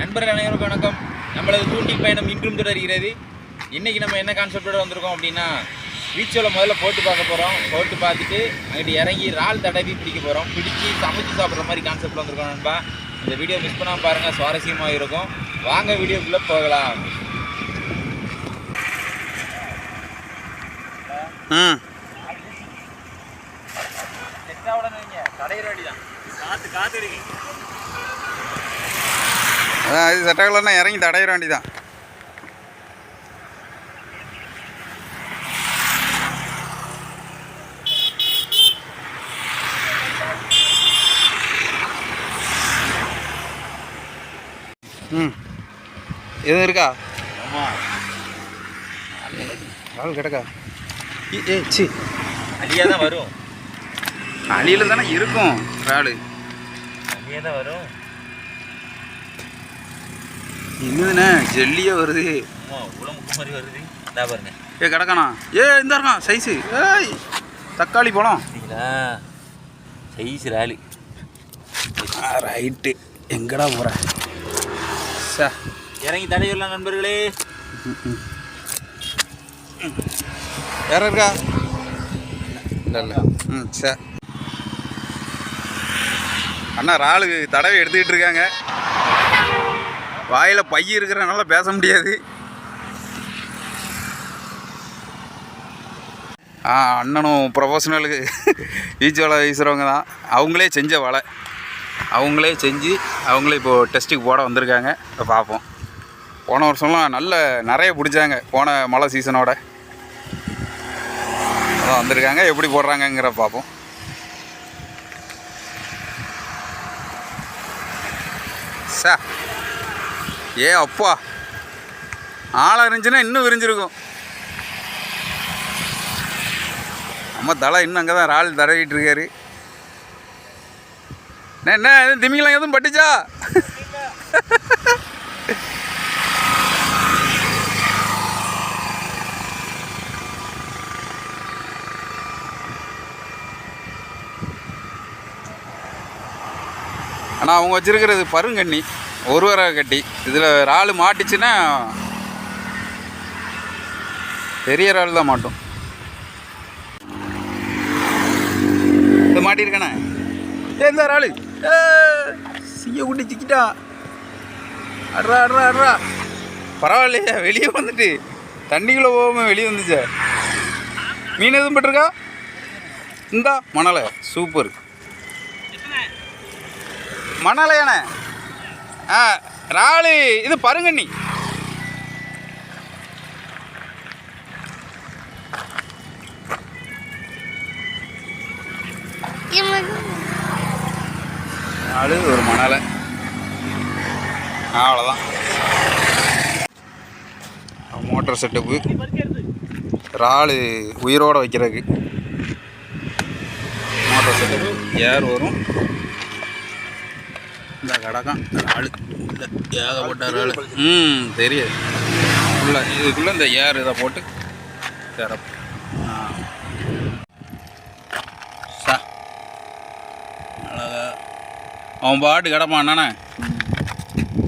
நண்பர்கள் அனைவருக்கும் வணக்கம். நம்மளது தூண்டி பயணம் இன்றும் தொடர்கிறது. இன்னைக்கு நம்ம என்ன கான்செப்டோட வந்திருக்கோம் அப்படின்னா பீச்சோல முதல்ல போட்டு பார்க்க போகிறோம் போட்டு பார்த்துட்டு அங்கிட்டு இறங்கி இறால் தடவி பிடிக்க போகிறோம் பிடிச்சி சமைச்சு சாப்பிட்ற மாதிரி கான்செப்டில் வந்திருக்கோம் நண்பா. இந்த வீடியோ மிஸ் பண்ணாமல் பாருங்கள் சுவாரஸ்யமாக இருக்கும். வாங்க வீடியோக்குள்ளே போகலாம். ம் கடையிற வழிதான் காற்று அதான் இது சட்டங்களா இறங்கி தடையிற வேண்டிதான் ம். எதுவும் இருக்கா? ஆள் கிடக்கா? A C. அழியாக தான் வரும். அழியில் தானே இருக்கும் இறால் அழியாக தான் வரும். என்னதுண்ணே ஜெல்லியே வருது. உளமுக்கு மாதிரி வருது. இந்தா பாருங்க. ஏ கிடக்கானா? ஏ இந்த இருக்கான் சைஸு. ஏய் தக்காளி பழம். சைஸ் இறாலு ரைட்டு. எங்கடா போகிற சா. இறங்கி தடையிடலாம் நண்பர்களே. வேற இருக்கா? இல்லை இல்லை ம் சரி அண்ணா இறாலு தடவை எடுத்துக்கிட்டு இருக்காங்க. வாயில் பைய இருக்கிறனால பேச முடியாது. ஆ அண்ணனும் ப்ரொஃபஷனலுக்கு ஈச்சு வலை வீசுகிறவங்க தான். அவங்களே செஞ்ச வலை. அவங்களே செஞ்சு அவங்களே இப்போது டெஸ்ட்டுக்கு போட வந்திருக்காங்க. இப்போ பார்ப்போம். போன வருஷம்லாம் நல்ல நிறைய பிடிச்சாங்க. போன மழை சீசனோட அதான் வந்திருக்காங்க. எப்படி போடுறாங்கங்கிற பார்ப்போம் சா ஏ அப்பா. ஆளாக இருந்துச்சுன்னா இன்னும் விரிஞ்சிருக்கும். நம்ம தலை இன்னும் அங்கே தான் இறால் தடவிட்டு இருக்காரு. என்ன, என்ன எதுவும் திமிங்கலாம் எதுவும் பட்டுச்சா? ஆனால் அவங்க வச்சுருக்கிறது பருங்கண்ணி. ஒரு கட்டி. இதில் இறால் மாட்டுச்சுன்னா பெரிய இறால் தான் மாட்டும். இது மாட்டியிருக்கானே? ஏ இந்த இறால் ஏ சீய குட்டி சிக்கிட்டா. அட்ரா அட்ரா அட்ரா பரவாயில்லையே வெளியே வந்துட்டு. தண்ணிக்குள்ளே போகாமல் வெளியே வந்துச்சே. மீன் எதுவும் பட்டிருக்கா? இந்தா மணலை. சூப்பர். மணலையானே ஆ இறாலு இது பருங்கண்ணி இறாலு ஒரு மணலை. அவ்வளோதான் மோட்டர் செட்டப்பு இறால் உயிரோடு வைக்கிறதுக்கு. மோட்டர் செட்டப்பு ஏர் வரும். இந்த கடக்கம் ஆளு உள்ள ஏகப்பட்ட ஆள் ம் தெரியாது. உள்ள இதுக்குள்ளே இந்த ஏர் இதை போட்டு சிறப்பு ஆ. சா. அழகா. அவன் பாட்டு கிடப்பான் என்னண்ணே?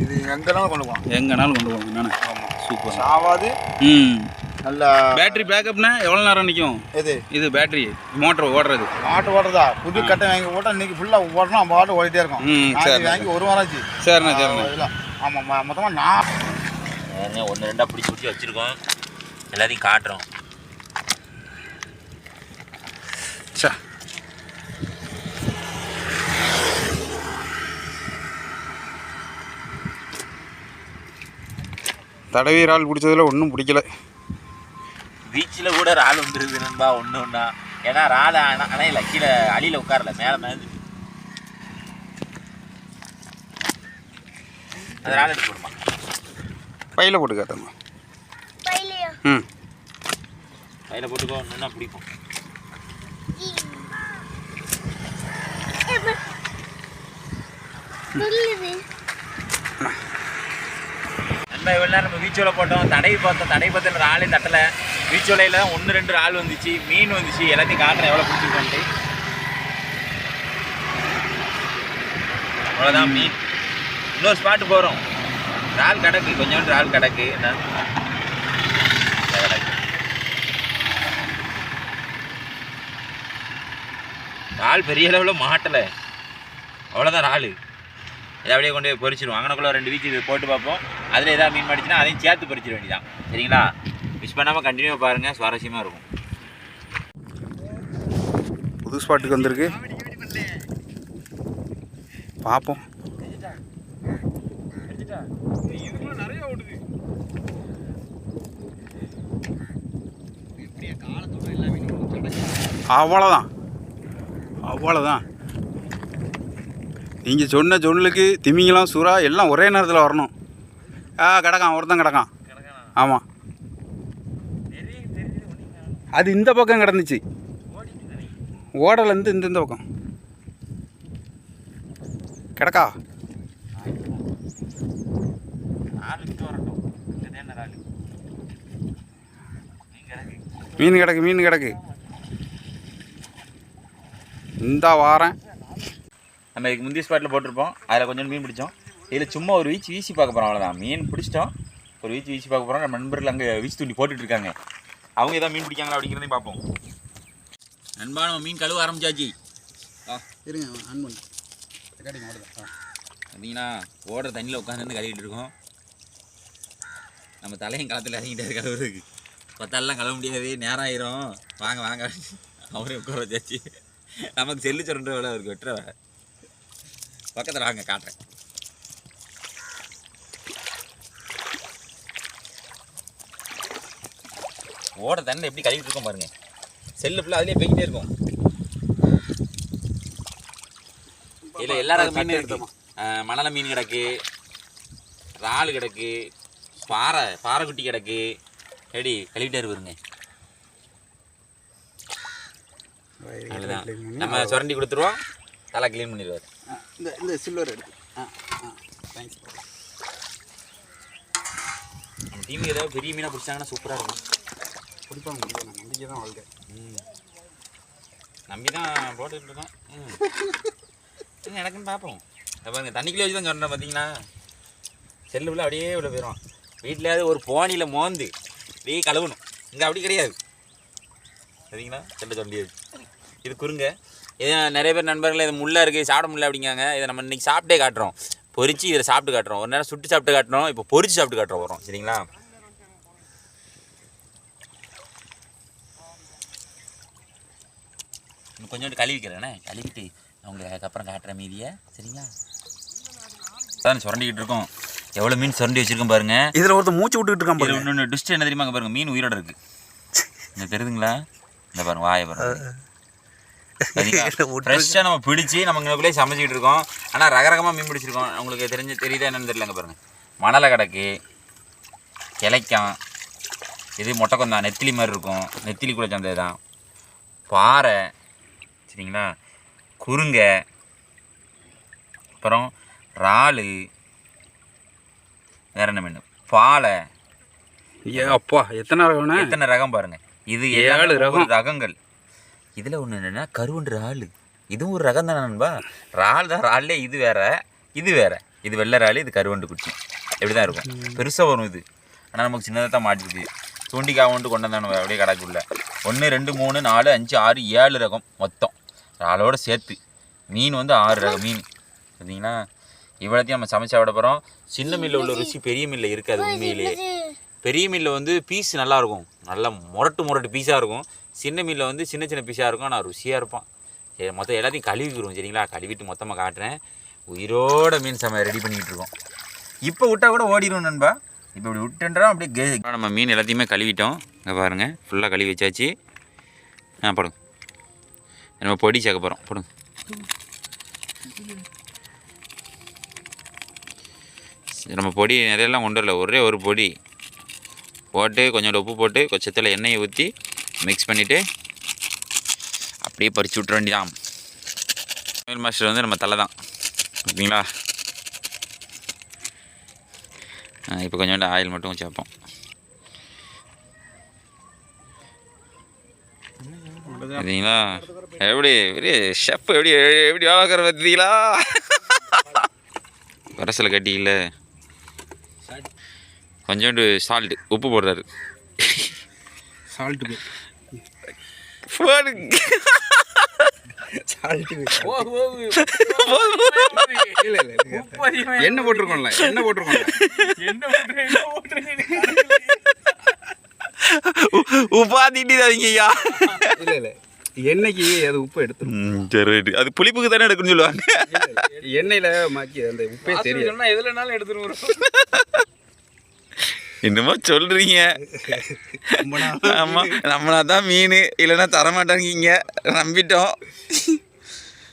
இது எங்கனாலும் கொண்டு போகலாம். எங்கனாலும் கொண்டு போவாங்க என்னண்ணே? ஆமாம் சூப்பர். சாவாது. ம். நல்லா பேட்டரி பேக்கப்னா எவ்வளோ நேரம் நிற்கும் எது? இது பேட்டரி மோட்டர் ஓடுறது. மாட்டு ஓடுறதா? புது கட்டை வாங்கி போட்டால் இன்னைக்கு ஃபுல்லாக ஓடணும் மாட்டு ஓடிட்டே இருக்கும். சரிண்ணே. வாங்கி ஒரு வாரம் ஆச்சு. சரிண்ணே சரிண்ணே. ஆமாம் மொத்தமாக நான் ஒன்று ரெண்டாக பிடிச்சி பிடிச்சி வச்சுருக்கோம். எல்லாத்தையும் காட்டுறோம். சா. தடவி இறால் பிடிச்சதுல ஒன்றும் பிடிக்கல. பீச்சில் கூட இறால் வந்துருது நண்பா ஒன்று ஒன்றா ஏன்னா இறால் அணை அணையில கீழே அடியில் உட்காரல மேலே மேது அது இறால் எடுத்து போடுமா பையில் போட்டு காட்டம்மா ம். கையில் போட்டுக்கோ ஒன்றுனா பிடிக்கும். நண்பா இவ்வளோ நேரம் நம்ம பீச்சோல போட்டோம். தடை பார்த்தோம். தடை பார்த்து ஆளே தட்டலை. பீச்சோலையில் ஒன்று ரெண்டு ஆள் வந்துச்சு மீன் வந்துச்சு எல்லாத்தையும் காட்டுறேன் எவ்வளோ பிடிச்சிருக்கோன்ட்டு. அவ்வளோதான் மீன். இன்னொரு ஸ்பாட்டு போகிறோம் இறால் கிடக்கு கொஞ்சோண்டு இறால் கிடக்கு. என்ன? இறால் பெரிய அளவில் மாட்டலை. அவ்வளோதான் இறால். இதை அப்படியே கொண்டு போய் பொரிச்சிடுவோம் அங்கனக்குள்ள ரெண்டு வீச்சு போட்டு பார்ப்போம். அதில் ஏதாவது மீன் மாட்டிச்சுன்னா அதையும் சேர்த்து பொரிச்சிட வேண்டியதான் சரிங்களா? மிஸ் பண்ணாமல் கண்டினியூ பாருங்கள் சுவாரஸ்யமாக இருக்கும். புது ஸ்பாட்டுக்கு வந்திருக்கு. பார்ப்போம் அவ்வளோதான் அவ்வளோதான் நீங்கள் சொன்ன சொன்னுக்கு திமிங்கலம் சுறா எல்லாம் ஒரே நேரத்தில் வரணும். ஆ கிடக்கான் ஒருத்தன் கிடக்கான். ஆமாம் அது இந்த பக்கம் கிடந்துச்சு. ஓடலேருந்து இந்த இந்த பக்கம். கிடக்கா? மீன் கிடக்கு மீன் கிடக்கு. மீன் கிடக்கு இந்த வாரேன். நம்ம இதுக்கு முந்தைய ஸ்பாட்டில் போட்டிருப்போம். அதில் கொஞ்சம் மீன் பிடிச்சோம். இதில் சும்மா ஒரு வீச்சு வீசி பார்க்க போகிறோம் அவ்வளோதான் மீன் பிடிச்சிட்டோம். ஒரு வீச்சு வீசி பார்க்க போகிறோம் நம்ம நண்பர்கள் அங்கே வீச்சு தூண்டி போட்டுட்ருக்காங்க அவங்க ஏதாவது மீன் பிடிக்காங்களா அப்படிங்கிறதையும் பார்ப்போம். நண்பா நம்ம மீன் கழுவ ஆரம்பிச்சாச்சு. இருங்க ஆன் பண்ணு. ரெக்கார்டிங் ஓடுதா. பார்த்தீங்கன்னா ஓடுற தண்ணியில் உட்காந்து கழுவிட்டு இருக்கோம். நம்ம தலையும் களத்தில் இறங்கிட்டாரு கழுவுறதுக்கு. பத்தாலாம் கழுவ முடியாது நேரம் ஆயிரும். வாங்க வாங்க. அவரே உட்கார வச்சாச்சு. நமக்கு செல்லு சொல்கிற வேலை அவருக்கு வெட்டுற வேலை. பக்கத்தில் வாங்க காட்டுறேன். ஓட தண்ணி எப்படி கழுவிட்டு இருக்கோம் பாருங்க. செல்லு ஃபுல்லாக அதுலேயே போய்கிட்டே இருக்கும். இல்லை எல்லா ரக மீன் அஹ் மணல மீன் கிடக்கு இறால் கிடக்கு பாறை பாறைக்குட்டி கிடக்கு. ரெடி கழுவிட்டே இருப்பாருங்க அவ்வளோதான் நம்ம சுரண்டி கொடுத்துருவோம். தலை க்ளீன் பண்ணிடுவார். இந்த இந்த சில்வர் எடுத்து. ஆ ஆ தேங்க்ஸ் நம்ம டீமுக்கு ஏதாவது பெரிய மீனாக பிடிச்சாங்கன்னா சூப்பராக இருக்கும். பிடிப்பாங்க முடியும் நம்பிக்கை தான் வாழ்க்கை. நம்பி தான் போட்டுட்டு இருக்கோம் ம் எனக்குன்னு பார்ப்போம். அப்போ பாருங்க தண்ணிக்குள்ளே வச்சு தான் சொல்கிறேன் பார்த்தீங்களா செல்லுக்குள்ள அப்படியே உள்ள போயிடும் வீட்டிலேயாவது ஒரு போனியில் மோந்து அப்படியே கழுவணும். இங்கே அப்படி கிடையாது. சரிங்களா? செல்ல சொல்ல இது குறுங்க. இது நிறைய பேர் நண்பர்கள் இது முள்ளா இருக்குது சாப்பிட முடியல அப்படிங்காங்க. இதை நம்ம இன்றைக்கி சாப்பிட்டே காட்டுறோம். பொரிச்சு இதை சாப்பிட்டு காட்டுறோம். ஒரு நேரம் சுட்டு சாப்பிட்டு காட்டுறோம். இப்போ பொரிச்சு சாப்பிட்டு காட்டுறோம் வரோம் சரிங்களா? கொஞ்சோண்டு கழுவிக்கிறேனே கழுவிட்டு அவங்க அதுக்கப்புறம் காட்டுற மீதியை. சரிங்களா? அதான் சுரண்டிக்கிட்டு இருக்கோம். எவ்வளோ மீன் சுரண்டி வச்சிருக்கோம் பாருங்க. இதில் ஒருத்தர் மூச்சு விட்டுக்கிட்டு இருக்கான் இதில் பாருங்க. இன்னொன்று டிஸ்ட் என்ன தெரியுமா பாருங்க மீன் உயிரோட இருக்கு. இந்த தெரியுதுங்களா? இந்த பாருங்க வாயை பாருங்க. ஃப்ரெஷ்ஷாக நம்ம பிடிச்சி நம்ம இங்கக்குள்ளே சமைச்சிக்கிட்டு இருக்கோம். ஆனால் ரகரகமாக மீன் பிடிச்சிருக்கோம். உங்களுக்கு தெரிஞ்சு தெரியுதா என்னன்னு தெரியலங்க பாருங்க. மணலை கிடக்கு கிளைக்கான் இது மொட்டைக்கொந்தா நெத்திலி மாதிரி இருக்கும். நெத்திலி கூட தான் பாறை சரிங்களா? குறுங்க. அப்புறம் இறாலு. வேற என்ன மீன் பாலை. ஏ அப்பா எத்தனை ரகம்ண்ணே? எத்தனை ரகம் பாருங்க. இது ஏழு ரகம். ரகங்கள். இதில் ஒன்று என்னென்னா கருவண்டு இறால். இதுவும் ஒரு ரகம் தானே நண்பா? இறால் தான் இறால்லே இது வேற இது வேற. இது வெள்ளை இறால் இது கருவண்டு குச்சி இப்படி தான் இருக்கும் பெருசாக வரும் இது. ஆனால் நமக்கு சின்னதாக தான் மாட்டிருக்கு. தூண்டிக்காய் கொண்டு கொண்டு வந்தானு அப்படியே கடைக்குள்ள. ஒன்று ரெண்டு மூணு நாலு அஞ்சு ஆறு ஏழு ரகம் மொத்தம். இறாலோட சேர்த்து. மீன் வந்து ஆறு ரகம் மீன். பார்த்தீங்களா இவ்வளோத்தையும் நம்ம சமைச்சு சாப்பிட போகிறோம் சின்ன மில்லில் உள்ள ருசி பெரிய மில்லில் இருக்காது உண்மையிலேயே பெரிய மீனில் வந்து பீஸ் நல்லா இருக்கும் நல்லா முரட்டு முரட்டு பீஸாக இருக்கும். சின்ன மீனில் வந்து சின்ன சின்ன பீஸாக இருக்கும். ஆனால் ருசியாக இருப்பான். சரி மொத்தம் எல்லாத்தையும் கழுவிக்கிறோம் சரிங்களா? கழுவிட்டு மொத்தமாக காட்டுறேன். உயிரோட மீன் சமையல் ரெடி பண்ணிக்கிட்டு இருக்கோம். இப்போ விட்டா கூட ஓடிடும் நண்பா. இப்போ இப்படி விட்டுன்றோம் அப்படியே கே நம்ம மீன் எல்லாத்தையுமே கழுவிட்டோம். இங்கே பாருங்கள் ஃபுல்லாக கழுவி வச்சாச்சு. ஆ போடுங்க. நம்ம பொடி சேர்க்க போகிறோம் போடுங்க. நம்ம பொடி நிறையெல்லாம் கொண்டு வரல ஒரே ஒரு பொடி போட்டு கொஞ்சோண்டு உப்பு போட்டு கொஞ்சத்தில் எண்ணெயை ஊற்றி மிக்ஸ் பண்ணிவிட்டு அப்படியே பறிச்சு விட்ற வேண்டியதான் சமையல் மாஸ்டர் வந்து நம்ம தலை தான். ஓகேங்களா இப்போ கொஞ்சோண்டு ஆயில் மட்டும் சேர்ப்போம். பார்த்தீங்களா எப்படி பெரிய ஷெஃப் எப்படி எப்படி வேலை பார்த்தீங்களா வரசில் கட்டிக்கல. கொஞ்சோண்டு சால்ட்டு உப்பு போடுறாரு. சால்ட்டு எண்ணெய் போட்டிருக்கோம்ல எண்ணெய் போட்டிருக்கோம்ல. உப்பா திட்டிதாதீங்க ஐயா. இல்லை இல்லை. எண்ணெய்க்கு அது உப்பு எடுத்துரும். ம், சரி ரைட்டு. அது புளிப்புக்கு தானே எடுக்குன்னு சொல்லுவாங்க. எண்ணெயில் மாக்கி அந்த உப்பே தெரியும் எதுலனாலும் எடுத்துட்டு என்னமோ சொல்றீங்க. ஆமா நம்மளா தான் மீன். இல்லைன்னா தரமாட்டாங்க நம்பிட்டோம்.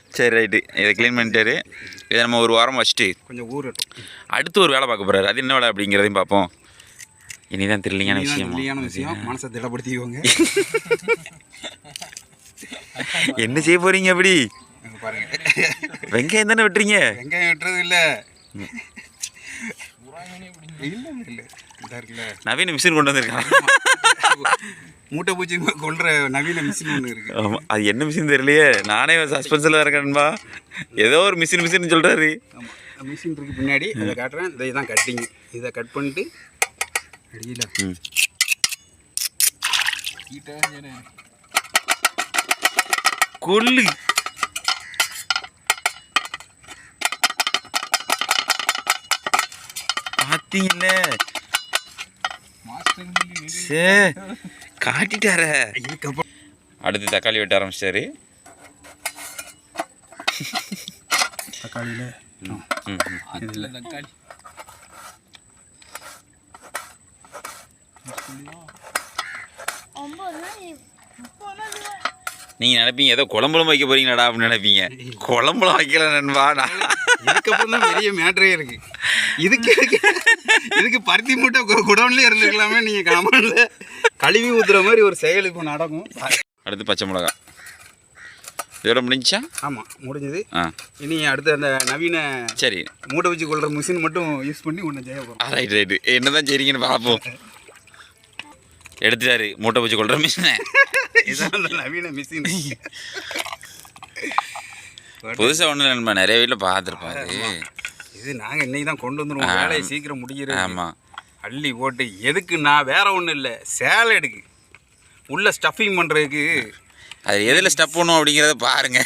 சரி ரைட்டு. இதை க்ளீன் பண்ணிட்டாரு. இதை நம்ம ஒரு வாரம் வச்சுட்டு கொஞ்சம் ஊறட்டும். அடுத்து ஒரு வேலை பார்க்க போறாரு. அது என்ன வேலை அப்படிங்கிறதையும் பார்ப்போம். இனிதான் தெரியலையான விஷயம்? விஷயம். மனசை திடப்படுத்திக்கோங்க. என்ன செய்ய போறீங்க அப்படி? வெங்காயம் தானே வெட்டுறீங்க? வெங்காயம் வெட்டுறது இல்ல. நவீன மிஷின் கொண்டு வந்திருக்கான். மூட்டை பூச்சி கொள்ற நவீன மிஷின் ஒன்று இருக்கு. ஆமா. அது என்ன மிஷின் தெரியலையே? நானே சஸ்பென்ஸில் இருக்கேன்பா ஏதோ ஒரு மிஷின் மிஷின் சொல்றாரு. ஆமா. மிஷின் இருக்கு பின்னாடி. இதை காட்டுறேன். இதை தான் கட்டிங் இதை கட் பண்ணிட்டு அடியில. கொல்லு. பார்த்தீங்கல்ல சே காட்டிட்டார. அடுத்து தக்காளி வெட்ட ஆரம்பிச்சிட்டாரு. தக்காளியில்? ம், ம். இதில். நீங்க நினைப்பீங்க ஏதோ குழம்புலம் வைக்க போறீங்களாடா அப்படின்னு நினைப்பீங்க. குழம்புலம் வைக்கல நண்பா நான். இதுக்கப்புறம் தான் பெரிய மேட்ரே இருக்கு. இதுக்கு இதுக்கு பருத்தி மூட்டை கு- குடோன்லயே இருந்துக்கலாமே நீங்க கமல்ல கழுவி ஊத்துற மாதிரி ஒரு செயல் இப்போ நடக்கும். அடுத்து பச்சை மிளகா. இதோட முடிஞ்சா? ஆமா முடிஞ்சது. ஆ. இனி அடுத்து அந்த நவீன சரி. மூட்டை வச்சு கொள்ற மிஷின் மட்டும் யூஸ் பண்ணி ஒன்று செய்ய போகிறோம் ரைட் ரைட்டு என்னதான் செய்றீங்கன்னு பார்ப்போம். எடுத்துட்டாரு. மூட்டை பூச்சி கொள்ற மிஷினை நவீன மிஷின் புதுசாக ஒன்றும் நண்பா. நிறைய வீட்டில் பார்த்துருப்பாரு இது நாங்கள் இன்னைக்கு தான் கொண்டு வந்துருவோம். ஆ. வேலையை சீக்கிரம் முடிக்கிறது ஆமாம் அள்ளி போட்டு எதுக்கு நான் வேற ஒன்றும் இல்லை. சேலடுக்கு உள்ள ஸ்டஃபிங் பண்ணுறதுக்கு அது எதில் ஸ்டப் பண்ணும் அப்படிங்கிறத பாருங்க.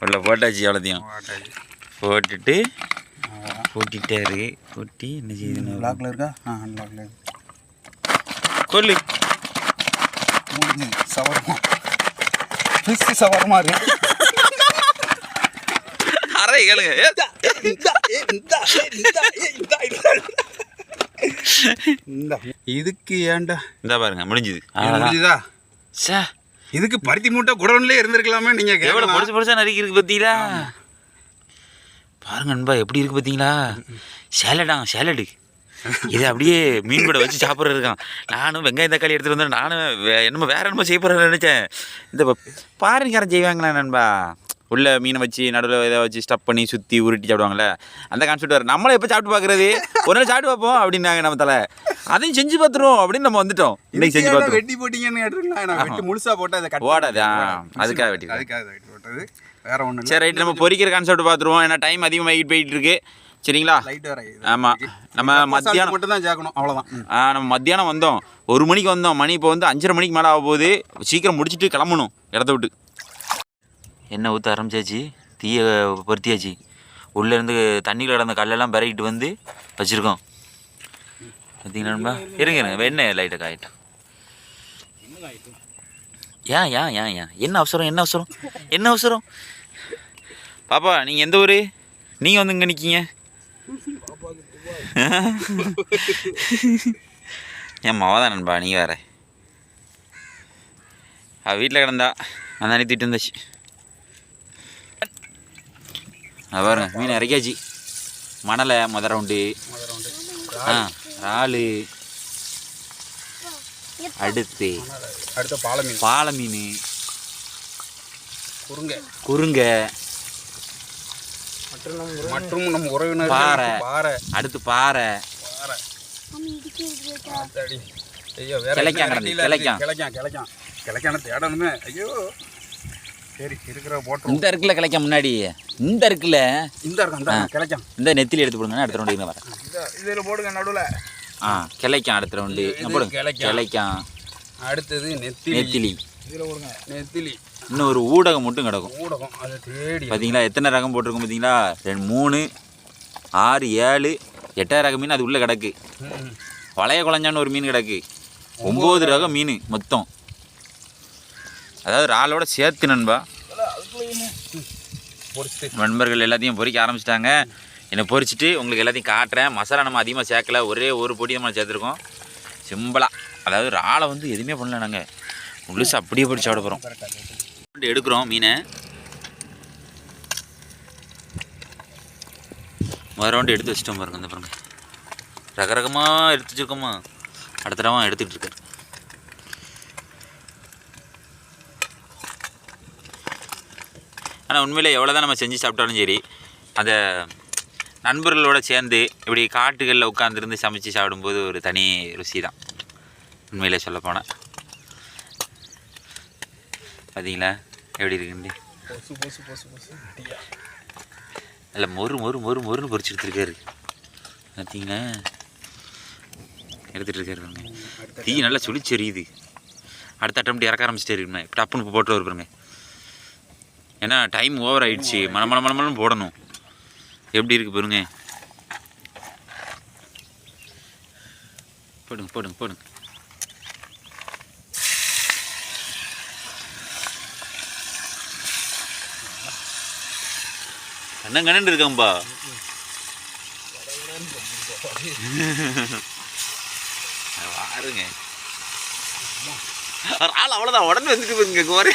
உள்ள போட்டாச்சு எவ்வளோத்தையும் போட்டுட்டு பூட்டிட்டாரு. பூட்டி என்ன செய்யுதுன்னு லாக்ல இருக்கா? ஆ லாக்ல கொல்லு. முடிஞ்சு சவரமா. ஃபிஷ் சவரமா இருக்கு. அரை கேளுங்க. இதுக்கு ஏன்டா? இந்தா பாருங்க முடிஞ்சுது. முடிஞ்சுதா? சே இதுக்கு பருத்தி மூட்டை குடோன்லயே இருந்திருக்கலாமே நீங்க எவ்வளோ கேட்கலாம். பொடிசு பொடிசா நறுக்கி இருக்கு பார்த்தீங்களா பாருங்க நண்பா எப்படி இருக்கு பார்த்தீங்களா சேலடா சேலடு. இது அப்படியே மீன் கூட வச்சு சாப்பிட்றது இருக்கான். நானும் வெங்காயம் தக்காளி எடுத்துகிட்டு வந்தேன். நானும் என்னமோ வேற என்னமோ செய்ய போகிறேன்னு நினச்சேன். இந்த பாருங்காரன் செய்வாங்களா நண்பா? உள்ள மீனை வச்சு நடுவில் இதை வச்சு ஸ்டப் பண்ணி சுற்றி உருட்டி சாப்பிடுவாங்கல்ல. அந்த கான்செப்ட் வர நம்மளை எப்போ சாப்பிட்டு பார்க்குறது ஒரு நாள் சாப்பிட்டு பார்ப்போம் அப்படின்னாங்க நம்ம தலை. அதையும் செஞ்சு பார்த்துருவோம் அப்படின்னு நம்ம வந்துட்டோம். இன்னைக்கு செஞ்சு பார்த்துருவோம். வெட்டி போட்டீங்கன்னு கேட்டிருக்கலாம் நான் வெட்டி முழுசா போட்டு அதை கட் ஓடாது, ஆ, அதுக்காக வெட்டி அதுக்காக வெட்டி போட்டது. வேற ஒண்ணு சரி ரைட் நம்ம பொரிக்கிற கான்செப்ட் பார்த்துருவோம் ஏன்னா டைம் அதிகமாகிட்டு போயிட்டு இருக்கு சரிங்களா லைட் வர ஆமா. நம்ம மத்தியானம் மட்டும் தான் சேர்க்கணும். ஆ, நம்ம மத்தியானம் வந்தோம். ஒரு மணிக்கு வந்தோம். மணி இப்போ வந்து அஞ்சரை மணிக்கு மேலே ஆக போகுது. சீக்கிரம் முடிச்சுட்டு கிளம்பணும். இடத்த விட்டு. எண்ணெய் ஊற்ற ஆரம்பிச்சாச்சு. தீயை பொருத்தியாச்சு. உள்ளேருந்து தண்ணியில் கிடந்த கல்லெல்லாம் பிறகிட்டு வந்து வச்சுருக்கோம். பார்த்தீங்கன்னா நண்பா? இருங்க இருங்க. எண்ணெய் லைட்டை காயிட்டோம்? ஏன் ஏன் ஏன் ஏன்? என்ன அவசரம் என்ன அவசரம்? என்ன அவசரம்? பாப்பா நீங்கள் எந்த ஊர்? நீங்கள் வந்து இங்கே நிற்கீங்க என் மவ தான் நண்பா நீ வேற? அவ வீட்டில் கிடந்தா அந்த அனுப்பிட்டு இருந்துச்சு. அது பாருங்க மீன் இறக்கியாச்சு மணலை முதல் ரவுண்டு ஆ இறாலு. அடுத்து அடுத்த பாலை மீன் பாலை மீன் குறுங்க. குறுங்க. மற்றும் நம்ம உறவினர். பாறை. பாறை. அடுத்து பாறை. பாறை. ஐயோ இருக்கு? தேடணுமே. ஐயோ. சரி இருக்கிற போட்டுருவோம் இந்த இருக்குல்ல கிளைக்க முன்னாடி. இந்த இருக்குல்ல இந்த இருக்கும் இந்த கிளைக்கம் இந்த நெத்திலி எடுத்து போடுங்க அடுத்த ரவுண்டு வரேன். இதில் போடுங்க நடுவில். ஆ கிளைக்கான் அடுத்த ரவுண்டு போடுங்க கிளைக்கான். அடுத்தது நெத்திலி. நெத்திலி. நெத்திலி. இன்னும் ஒரு ஊடகம் மட்டும் கிடக்கும். ஊடகம். அதை தேடி பார்த்தீங்களா எத்தனை ரகம் போட்டிருக்கோம் பார்த்தீங்களா? ரெண்டு மூணு ஆறு ஏழு எட்டாயிரம் ரகம் மீன் அது உள்ளே கிடக்கு. வளைய குழஞ்சான்னு ஒரு மீன் கிடக்கு. ஒம்பது ரகம் மீன் மொத்தம். அதாவது இறாலோட சேர்த்து நண்பா. நண்பர்கள் எல்லாத்தையும் பொரிக்க ஆரம்பிச்சிட்டாங்க. என்னை பொரிச்சிட்டு உங்களுக்கு எல்லாத்தையும் காட்டுறேன். மசாலா நம்ம அதிகமாக சேர்க்கல. ஒரே ஒரு பொடி நம்ம சேர்த்துருக்கோம். சிம்பிளாக அதாவது இறாலை வந்து எதுவுமே பண்ணல நாங்கள் முழுசு அப்படியே பிடிச்சி சாப்பிட போகிறோம் எடுக்கிறோம் மீனை. முதல் ரவுண்டு எடுத்து வச்சிட்டோம் பாருங்க இந்த பாருங்க. ரக ரகமாக எடுத்து வச்சிருக்கோமா அடுத்த ரகம் எடுத்துக்கிட்டு இருக்காரு. ஆனால் உண்மையில் எவ்வளோ தான் நம்ம செஞ்சு சாப்பிட்டாலும் சரி அந்த நண்பர்களோட சேர்ந்து இப்படி காட்டுகளில் உட்காந்துருந்து சமைச்சு சாப்பிடும்போது ஒரு தனி ருசி தான் உண்மையிலே சொல்ல போனால் பார்த்தீங்களா எப்படி இருக்குன்னு. நல்ல மொறு மொறு மொறு மொறுன்னு பொரிச்சு எடுத்துருக்காரு பார்த்தீங்களா எடுத்துகிட்டு இருக்காரு பாருங்க. தீ நல்லா சுழிச்சு எரியுது அடுத்த அட்டம் இறக்க ஆரம்பிச்சிட்டே இருக்குமே டப்புன்னு போட்டு பாருங்க. ஏன்னா டைம் ஓவர் ஆயிடுச்சு. மன மன மன மனம் போடணும். எப்படி இருக்கு பாருங்க. போடுங்க போடுங்க போடுங்க. கண்ணன் கண்ணன் இருக்காம்பா. பாருங்க ஆள் அவ்வளோதான் உடனே வந்துட்டு பாருங்க இங்கே பாரு.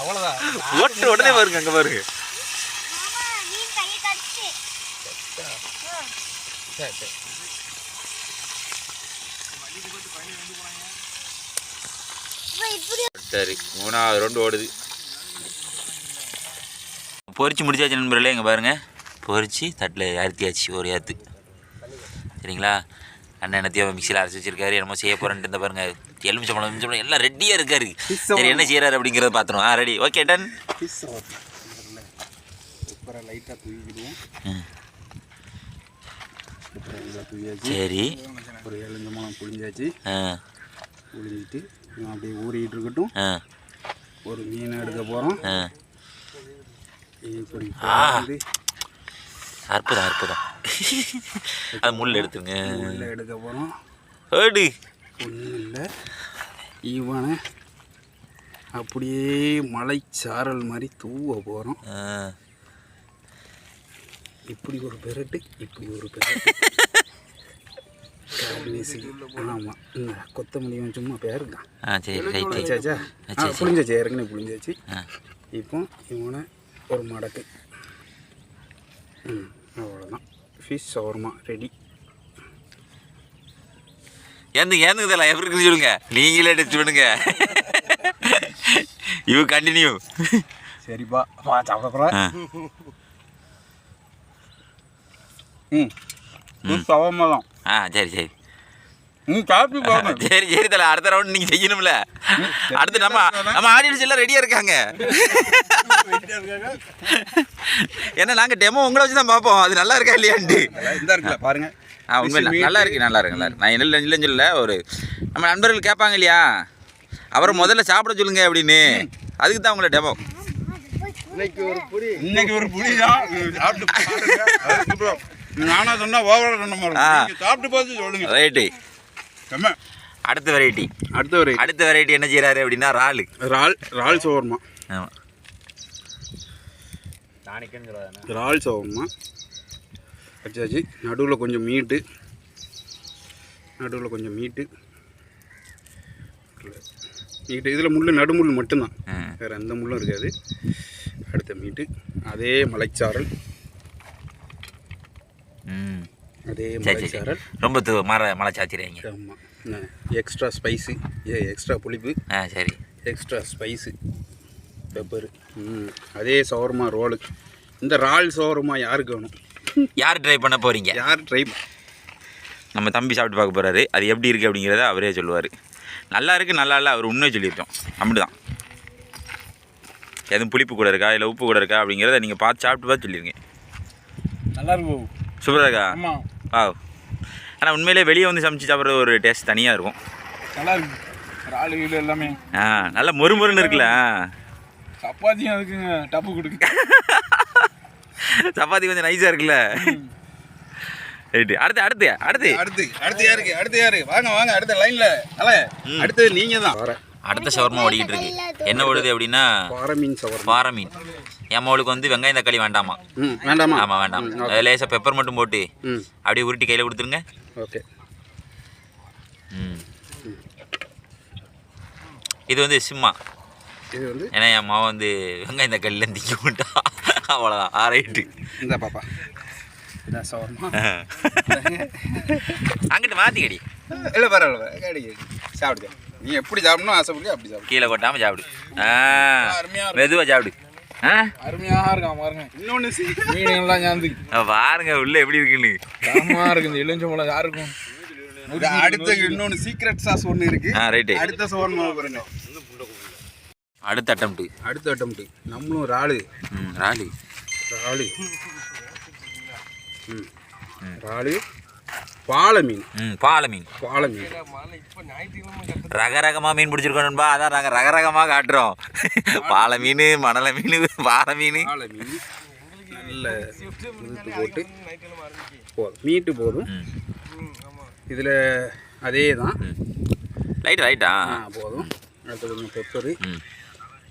அவ்வளோதான் ஓட்டு உடனே பாருங்க அங்கே பாருங்க சரி சரி. சரி மூணாவது ரவுண்டு ஓடுது. பொரிச்சு முடிச்சாச்சு நண்பர்களே இங்கே பாருங்க. பொரிச்சு தட்டில் அறுத்தியாச்சு ஒரு ஏற்று சரிங்களா? அண்ணன் என்னத்தையும் மிக்சியில் அரைச்சி வச்சிருக்காரு. என்னமோ செய்ய போகிறேன்ட்டு இந்த பாருங்க. எலுமிச்சம்பழம் எலுமிச்சம்பழம் எல்லாம் ரெடியாக இருக்காரு. சரி என்ன செய்கிறாரு அப்படிங்கிறத பார்த்துருவோம் ஆ ரெடி ஓகே டன் லைட்டாக தூக்கிடுவோம் அப்புறம் இதில் தூக்கியாச்சு சரி. ஒரு ஏழஞ்சு மலம் புளிஞ்சாச்சு ஆ. புளிஞ்சிட்டு இவன் அப்படியே ஊறிக்கிட்டு இருக்கட்டும். ஒரு மீன் எடுக்க போகிறோம் அற்புதம் அற்புதம். அது முள் எடுத்துருங்க உள்ள எடுக்க போகிறோம் ஏடு. ஒன்றும் இல்லை. இவனை அப்படியே மலைச்சாரல் மாதிரி தூவ போகிறோம் ஆ. இப்படி ஒரு பெரட்டு இப்படி ஒரு பெரட்டு. ஆமாம் கொத்தமல்லியும் சும்மா பேருக்கான் சரி, ஆ. புளிஞ்சாச்சு ஏற்கனவே புளிஞ்சாச்சு இப்போ இவனை ஒரு மடக்கு. ம் அவ்வளோதான் ஃபிஷ் சவர்மா ரெடி ஏந்துங்க ஏந்துங்க தல எப்படி இருக்குன்னு சொல்லுங்க. நீங்களே டெஸ்ட் பண்ணுங்க. யூ கண்டினியூ சரிப்பா வா சாப்பிட போகிறேன் ம். தான் ஆ சரி சரி. நீ சாப்பிட்டு பாருங்க சரி சரி தல அடுத்த ரவுண்ட் நீங்க செய்யணும்ல. அடுத்து நம்ம நம்ம ஆடியன்ஸ் எல்லாம் ரெடியா இருக்காங்க. ஏன்னா நாங்க டெமோ உங்களை வச்சு தான் பார்ப்போம். அது நல்லா இருக்கா இல்லையான்ட்டு. இந்த இருக்குல்ல பாருங்க. ஆ உண்மை நல்லா இருக்கு நல்லா இருக்கு நல்லா இருக்கு. நான் இல்லை இல்லைன்னு சொல்லல ஒரு நம்ம நண்பர்கள் கேட்பாங்க இல்லையா? அவரை முதல்ல சாப்பிட சொல்லுங்க அப்படின்னு. அதுக்கு தான் உங்களை டெமோ இன்னைக்கு ஒரு புடி. இன்னைக்கு ஒரு புடி தான் நானா சொன்னா ஓவரா சொன்ன மாதிரி சாப்பிட்டு பார்த்து சொல்லுங்க. ரைட்டு செம்ம. அடுத்த வெரைட்டி அடுத்த ஒரு அடுத்த வெரைட்டி என்ன செய்கிறாரு அப்படின்னா இறாலு. இறால் இறால் சோர்மா. ஆமாம் இறால் சோர்மா. வச்சாச்சு நடுவில் கொஞ்சம் மீட்டு. நடுவில் கொஞ்சம் மீட்டு. மீட்டு. இதில் முள் நடுமுள் மட்டும்தான். வேறு எந்த முள்ளும் இருக்காது. அடுத்த மீட்டு. அதே மலைச்சாரல் அதே சரி சரி மலைச்சாரல் ரொம்ப து மர மலை சாத்திடுறீங்க ஆமாம் எக்ஸ்ட்ரா ஸ்பைஸு ஏ எக்ஸ்ட்ரா புளிப்பு. ஆ சரி. எக்ஸ்ட்ரா ஸ்பைஸு பெப்பரு ம். அதே சவர்மா ரோலு. இந்த இறால் சவர்மா யாருக்கு வேணும்? யார் ட்ரை பண்ண போகிறீங்க யார் ட்ரை நம்ம தம்பி சாப்பிட்டு பார்க்க போகிறாரு அது எப்படி இருக்குது அப்படிங்கிறத அவரே சொல்லுவார். நல்லா இருக்குது நல்லா இல்லை அவர் உண்மையை சொல்லியிருக்கோம். அப்படி தான் எதுவும் புளிப்பு கூட இருக்கா இல்லை உப்பு கூட இருக்கா அப்படிங்கிறத நீங்கள் பார்த்து சாப்பிட்டு பார்த்து சொல்லிடுங்க நல்லா இருக்கும். சூப்பராக இருக்கா? வா ஆனால் உண்மையிலே வெளியே வந்து சமைச்சு சாப்பிட்றது ஒரு டேஸ்ட் தனியாக இருக்கும். நல்லா இருக்கு இறாலு கீழு எல்லாமே. ஆ நல்ல மொறுமொறுன்னு இருக்குல்ல ஆ. சப்பாத்தியும் அதுக்குங்க டப்பு கொடுக்கு. சப்பாத்தி கொஞ்சம் நைஸாக இருக்குல்ல. ரைட்டு அடுத்து அடுத்து அடுத்து. அடுத்து அடுத்து யாருக்கு? அடுத்து யாரு? வாங்க வாங்க அடுத்த லைன்ல அல்ல அடுத்தது நீங்க தான் அடுத்த ஷவர்மா ஓடிக்கிட்டு இருக்கு. என்ன ஓடுது அப்படின்னா? பாறை மீன் சவர் பாறை மீன். என் மவளுக்கு வந்து வெங்காயம் தக்காளி வேண்டாமா? வேண்டாமா? ஆமாம் வேண்டாம். லேசாக பெப்பர் மட்டும் போட்டு அப்படியே உருட்டி கையில் கொடுத்துருங்க. ஓகே. ம். இது வந்து சிம்மா. இது வந்து? ஏன்னா என் மாவன் வந்து வெங்காயம் தக்காளியில் திக்க மாட்டா. அவ்வளோதான் ஆ ரைட்டு இந்த பாப்பா. அங்கிட்டு மாற்றிக்கடி இல்லை பரவாயில்ல கிடையாது சாப்பிடுங்க நீ எப்படி சாப்பிடணும் ஆசைப்படி அப்படி சாப்பிடு. கீழே கொட்டாமல் சாப்பிடு. ஆ. மெதுவாக சாப்பிடு. அருமையாக இருக்கான் பாருங்க. இன்னொன்று மீனுங்கள்லாம் ஞாந்து பாருங்க உள்ள எப்படி இருக்குன்னு தரமாக இருக்கு இந்த எலுமிச்சம்பழம் யாருக்கும் அடுத்த இன்னொன்று சீக்ரெட் சாஸ் ஒன்று இருக்கு. ஆ ரைட்டு அடுத்த பாருங்க. அடுத்த அட்டம்ப்ட்டு அடுத்த அட்டம்ட்டு நம்மளும் ராலு ம். ராலி. ராலு. ம். ராலு. பாலை மீன் ம் பாலை மீன் பாலை மீன் ரக ரகமாக மீன் பிடிச்சிருக்கோம்பா அதான் நாங்கள் ரக ரகமாக காட்டுறோம். பாலை மீன் மணலை மீன் பாறை மீன் பாலை மீன் நல்ல உதுத்து போட்டு போதும். மீட்டு போதும். இதில் அதே தான் ரைட் ரைட்டா போதும். அடுத்து கொஞ்சம் பெப்பரு ம்.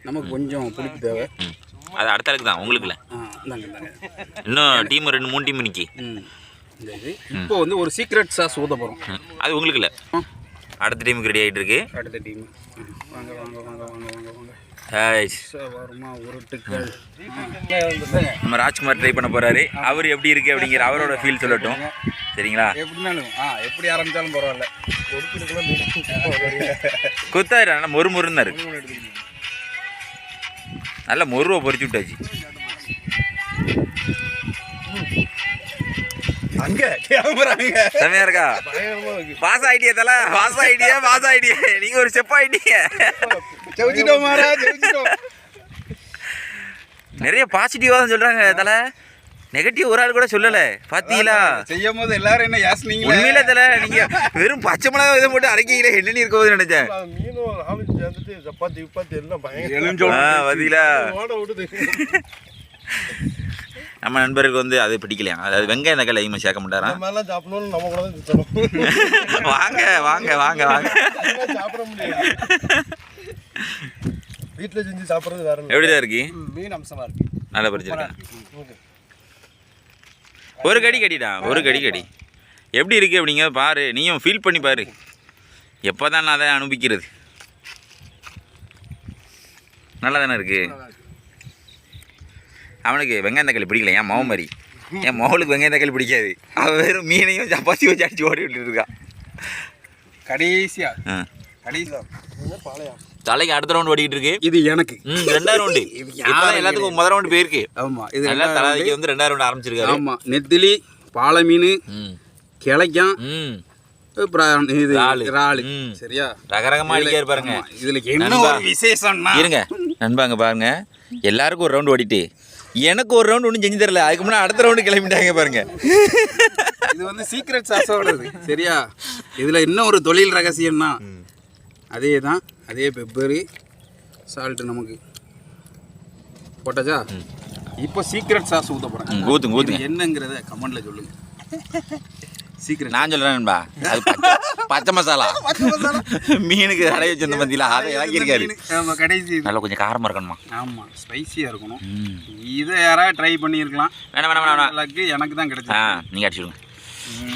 நமக்கு கொஞ்சம் புளிப்பு தேவை. அது அடுத்த அளவுக்கு தான். இன்னும் டீம் ரெண்டு மூணு டீம் நிற்கி இந்த இது இப்போ வந்து ஒரு சீக்ரெட் சாஸ் ஊத போகிறோம் அது உங்களுக்கு இல்லை அடுத்த டீமுக்கு ரெடி ஆகிட்டு இருக்கு அடுத்த டீம் வாங்க வாங்க வாங்க வாங்க வாங்க நம்ம ராஜ்குமார் ட்ரை பண்ண போறாரு. அவர் எப்படி இருக்கு அப்படிங்கிற அவரோட ஃபீல் சொல்லட்டும். சரிங்களா? எப்படினாலும் ஆ எப்படி ஆரம்பித்தாலும் பரவாயில்ல. குத்தாரு நல்லா மொறு மொறுன்னு இருக்கு. நல்ல மொருவை பொறிச்சு விட்டாச்சு. அங்கே செமையா இருக்கா? பாஸ் ஆயிட்டியா தல பாஸ் ஆயிட்டியா பாஸ் ஆயிட்டியா நீங்க ஒரு ஸ்டெப் ஆயிட்டீங்க ஜெயிச்சிட்டோம் ஜெயிச்சிட்டோம் நிறைய பாசிட்டிவா தான் சொல்றாங்க தல. நெகட்டிவ் ஒரு ஆள் கூட சொல்லல. பாத்தீங்களா? செய்யும் போது எல்லாரும் என்ன யாசினீங்களா? உண்மையில தல நீங்க வெறும் பச்சை மிளகா இதை போட்டு அரைக்கையில என்ன இருக்க போகுதுன்னு நினைச்சேன் சப்பாத்தி கிப்பாத்தி எல்லாம் பயங்கர ஆ, பாத்தீங்களா நம்ம நண்பருக்கு வந்து அது பிடிக்கலையா? அதாவது வெங்காயம் தக்காளி அதிகமாக சேர்க்க மாட்டாராம் வாங்க வாங்க வாங்க வாங்க. வீட்டில் செஞ்சு சாப்பிட்றது வேற. எப்படிதான் இருக்கு? மீன் அம்சமாக இருக்கு. நல்லா பறிச்சிருக்கேன் ஒரு கடி கடிடா ஒரு கடி கடி. எப்படி இருக்கு அப்படிங்க பாரு நீயும் ஃபீல் பண்ணி பாரு. எப்போ தான் நான் அதை அனுபவிக்கிறது? நல்லா தானே இருக்கு. அவனுக்கு வெங்காயம் தக்காளி பிடிக்கல என் மவன் மாதிரி. என் மவளுக்கு வெங்காயம் தக்காளி பிடிக்காது. அவன் வெறும் மீனையும் சப்பாத்தி வச்சு அடிச்சு ஓடி விட்டுட்டு இருக்கா. கடைசியா? ஆ. கடைசியா? தலைக்கு அடுத்த ரவுண்ட் ஓடிக்கிட்டு இருக்கு. இது எனக்கு. ம் ரெண்டாவது ரவுண்டு எல்லாத்துக்கும் முதல் ரவுண்டு போயிருக்கு. ஆமா இது ரெண்டாவது தலைக்கு வந்து ரெண்டாவது ரவுண்ட் ஆரம்பிச்சிருக்காரு. ஆமா நெத்திலி பாலை மீன் ம். கிளைக்கான் இது இறாலு. சரியா? ரகரகமா அடிக்காரு பாருங்க. இதுல என்ன விசேஷம்னா? இருங்க. நண்பாங்க பாருங்க. எல்லாருக்கும் ஒரு ரவுண்டு ஓடிட்டு. எனக்கு ஒரு ரவுண்டு ஒன்றும் செஞ்சு தரல. அதுக்கு முன்னாடி அடுத்த ரவுண்டு கிளம்பிட்டாங்க பாருங்க. இது வந்து சீக்ரெட் சாஸோடது சரியா? இதுல என்ன ஒரு தொழில் ரகசியம்னா அதே தான் அதே பெப்பரு சால்ட்டு நமக்கு. போட்டாச்சா? இப்போ சீக்ரெட் சாஸ் ஊற்ற போகிறேன் ம், ஊத்துங்க ஊத்துங்க. என்னங்கிறத கமெண்ட்ல சொல்லுங்க. சீக்ரெட் நான் சொல்றேன் நண்பா. அது பச்சை பச்சை மசாலா. மீனுக்கு அடைய வச்சிருந்த மத்தியில அதை இறக்கியிருக்காரு. ஆமாம் கடைசி. நல்லா கொஞ்சம் காரமா இருக்கணுமா? ஆமா ஸ்பைசியாக இருக்கணும். இதை யாராவது ட்ரை பண்ணியிருக்கலாம். வேணாம் வேணாம் வேணாம் லக்கு எனக்கு தான் ஆ கிடைச்சது நீங்கள் அடிச்சுடுங்க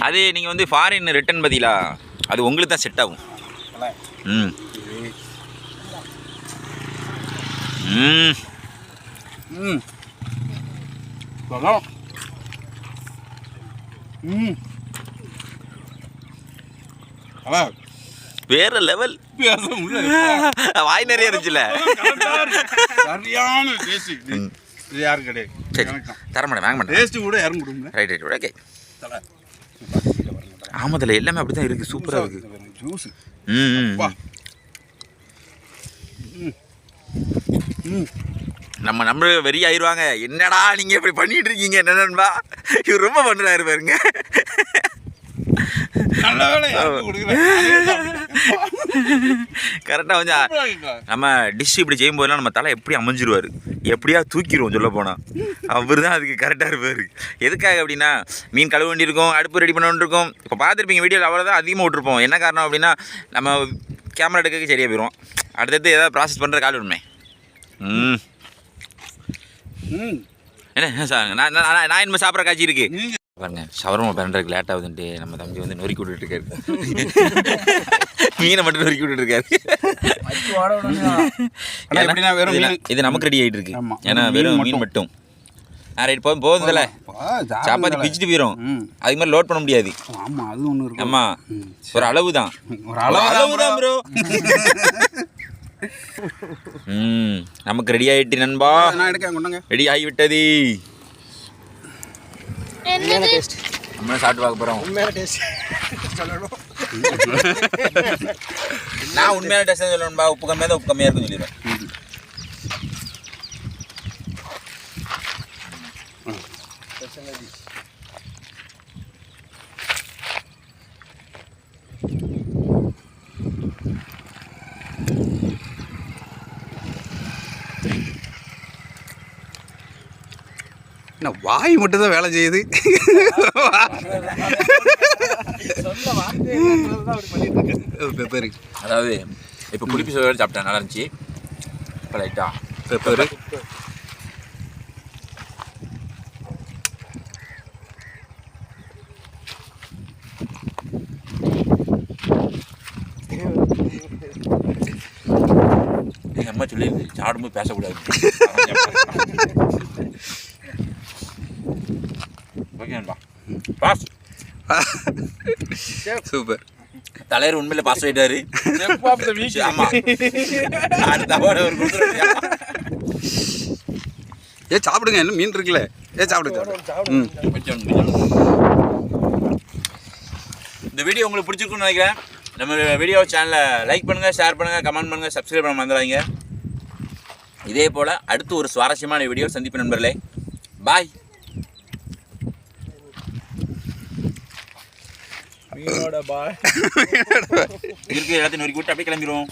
அது நீங்கள் வந்து ஃபாரின் ரிட்டர்ன் பார்த்தீங்களா அது உங்களுக்கு தான் செட் ஆகும். ம். ம். ம். ம். அவ்வா வேற லெவல் பேச முடியல வாய் நிறைய இருந்துச்சுல. சரியான டேஸ்ட் இது யாரும் கிடையாது. சரி தர மாட்டேன் வாங்க மாட்டேன் டேஸ்ட் கூட யாரும் கொடுங்க ரைட் ரைட் ஓகே ஆமாத்தில் எல்லாமே அப்படி தான் இருக்குது சூப்பராக இருக்குது ஜூஸ் ம் ம், வா ம். ம். நம்ம நம்ம வெறி ஆயிடுவாங்க என்னடா நீங்கள் இப்படி பண்ணிட்டு இருக்கீங்க என்ன நண்பா? இவர் ரொம்ப பண்ணுறாரு பாருங்க நல்ல வேலை யாருக்கு கொடுக்குறேன் கரெக்டாக கொஞ்சம் நம்ம டிஷ் இப்படி செய்யும்போதெல்லாம் நம்ம தலை எப்படி அமைஞ்சிருவார்? எப்படியா தூக்கிடுவோம் சொல்ல போனால் அவர் தான் அதுக்கு கரெக்டாக இருப்பார். எதுக்காக அப்படின்னா மீன் கழுவ வேண்டியிருக்கும் அடுப்பு ரெடி பண்ண வேண்டியிருக்கும். இப்போ பார்த்துருப்பீங்க வீடியோவில் அவ்வளோ தான் அதிகமாக விட்ருப்போம் என்ன காரணம் அப்படின்னா நம்ம கேமரா எடுக்க சரியாக போயிடும் அடுத்தடுத்து ஏதாவது ப்ராசஸ் பண்ணுற கால் விடுமே ம். என்ன சார்? நான் நான் என்ன சாப்பிட்ற காட்சி இருக்கு. பாருங்க ஷவர்மா பண்ணுறதுக்கு லேட் ஆகுதுன்ட்டு நம்ம தம்பி வந்து நொறுக்கி விட்டுட்டு இருக்காரு. மீனை மட்டும் நொறுக்கி விட்டுட்டு இருக்காரு. இது- நமக்கு ரெடி ஆகிட்டு இருக்கு. ஏன்னா வெறும். மீன் மட்டும். ஆ ரைட் போதும். போதும்ல சாப்பாத்தி பிச்சுட்டு போயிடும். அதுக்கு மாதிரி லோட் பண்ண முடியாது. ஆமா அது ஒன்று இருக்கு ஆமா. ம். ஒரு அளவு தான். ஒரு அளவு தான் ப்ரோ ம் நமக்கு ரெடி ஆயிட்டு நண்பா. நான் எடுக்க கொண்டுங்க ரெடி ஆகிவிட்டது நம்ம சாப்பிட்டு பார்க்க போறோம் உண்மையான டேஸ்ட் சொல்லணும் நான் உண்மையான டேஸ்ட் சொல்லணும்பா உப்பு கம்மியாக தான் உப்பு கம்மியாக இருக்குன்னு சொல்லிடுவேன் என்ன வாய் மட்டும் தான் வேலை செய்யுது. பெப்பரு அதாவது இப்போ புளிப்பு சோறு சாப்பிட்டேன். நல்லா இருந்துச்சு. இப்போ லைட்டா பெப்பரு எங்கள் அம்மா சொல்லி சாப்பிடும்போது பேசக்கூடாது பாஸ். சூப்பர் தலைவர் உண்மையில பாஸ் ஆயிட்டாரு. ஆமா. ஏ சாப்பிடுங்க இன்னும் மீன் இருக்குல்ல. ஏ சாப்பிடுங்க சாப்பிடுங்க. ம். இந்த வீடியோ உங்களுக்கு பிடிச்சிருக்குன்னு நினைக்கிறேன். நம்ம வீடியோ சேனலை லைக் பண்ணுங்கள் ஷேர் பண்ணுங்கள் கமெண்ட் பண்ணுங்கள் சப்ஸ்கிரைப் பண்ண மறந்துடாதீங்க. இதே போல் அடுத்து ஒரு சுவாரஸ்யமான வீடியோ சந்திப்பு நண்பர்களே. பாய் மீனோட பாய் இருக்கு எல்லாத்தையும் நொறுக்கி விட்டு அப்படியே கிளம்பிடுவோம்.